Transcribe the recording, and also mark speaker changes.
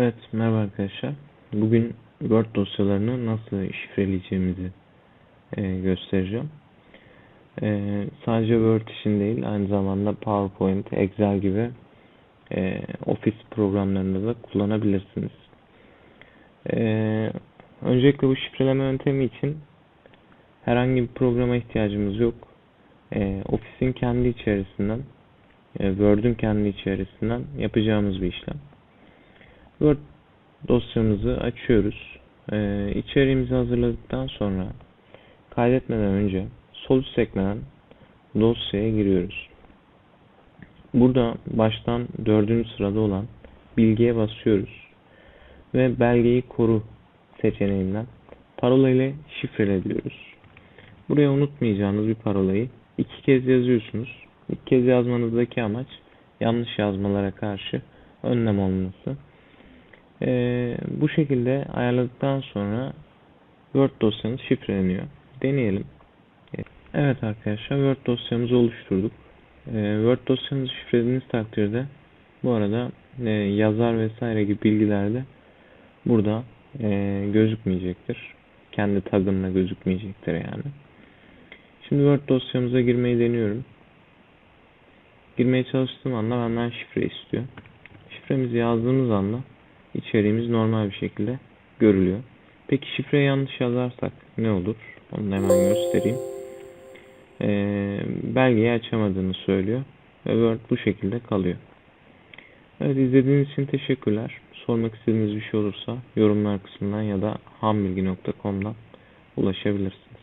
Speaker 1: Evet, merhaba arkadaşlar. Bugün Word dosyalarını nasıl şifreleyeceğimizi e, göstereceğim. E, sadece Word için değil, aynı zamanda PowerPoint, Excel gibi e, Office programlarında da kullanabilirsiniz. E, öncelikle bu şifreleme yöntemi için herhangi bir programa ihtiyacımız yok. E, Office'in kendi içerisinden, e, Word'ün kendi içerisinden yapacağımız bir işlem. Word dosyamızı açıyoruz. Ee, içeriğimizi hazırladıktan sonra kaydetmeden önce sol üst sekmeden dosyaya giriyoruz. Burada baştan dördüncü sırada olan bilgiye basıyoruz. Ve belgeyi koru seçeneğinden parola ile şifrele diyoruz. Buraya unutmayacağınız bir parolayı iki kez yazıyorsunuz. İlk kez yazmanızdaki amaç yanlış yazmalara karşı önlem alınması. Ee, bu şekilde ayarladıktan sonra Word dosyanız şifreleniyor. Deneyelim. Evet arkadaşlar Word dosyamızı oluşturduk. Ee, Word dosyanızı şifrelediğiniz takdirde bu arada e, yazar vesaire gibi bilgiler de burada e, gözükmeyecektir. Kendi tagınla gözükmeyecektir yani. Şimdi Word dosyamıza girmeyi deniyorum. Girmeye çalıştığım anda benden şifre istiyor. Şifremizi yazdığımız anda içeriğimiz normal bir şekilde görülüyor. Peki şifreyi yanlış yazarsak ne olur? Onu hemen göstereyim. Ee, belgeyi açamadığını söylüyor. Ve Word bu şekilde kalıyor. Evet izlediğiniz için teşekkürler. Sormak istediğiniz bir şey olursa yorumlar kısmından ya da hambilgi.com'dan ulaşabilirsiniz.